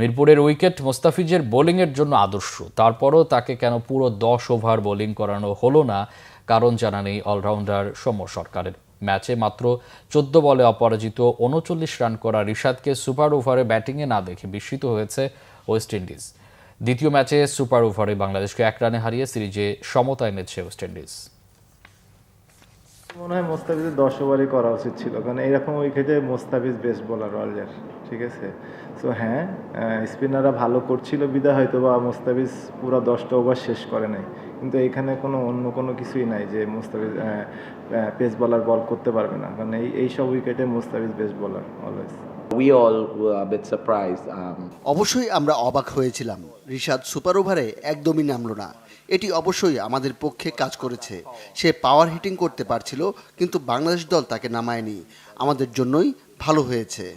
মিরপুরের উইকেট মোস্তাফিজের বোলিংয়ের জন্য আদর্শ। তারপরও তাকে কেন পুরো দশ ওভার বোলিং করানো হলো না, কারণ জানা নেই অলরাউন্ডার সৌম্য সরকারের। ম্যাচে মাত্র চোদ্দ বলে অপরাজিত উনচল্লিশ রান করা রিশাদকে সুপার ওভারে ব্যাটিংয়ে না দেখে বিস্মিত হয়েছে ওয়েস্ট ইন্ডিজ। দ্বিতীয় ম্যাচে সুপার ওভারে বাংলাদেশকে এক রানে হারিয়ে সিরিজে সমতা এনেছে ওয়েস্ট ইন্ডিজ। মনে হয় মোস্তাফিজের দশ ওভারই করা উচিত ছিল, কারণ এরকম উইকেটে মোস্তাফিজ বেস্ট বোলার অলরেডি ঠিক আছে? সো হ্যাঁ স্পিনাররা ভালো করছিল বিদায় হয়তো বা মোস্তাফিজ পুরো দশটা ওভার শেষ করে নাই। কিন্তু এখানে কোনো অন্য কোনো কিছুই নাই যে মোস্তাফিজ পেস বলার বল করতে পারবে না। কারণ এই এই সব উইকেটে Mustafiz best bowler always were a bit. Um, অবশ্যই আমরা অবাক হয়েছিলাম। রিশাদ সুপার ওভারে একদমই নামলো না। এটি অবশ্যই আমাদের পক্ষে কাজ করেছে। সে পাওয়ার হিটিং করতে পারছিল কিন্তু বাংলাদেশ দল তাকে নামায়নি। আমাদের জন্যই ভালো হয়েছে।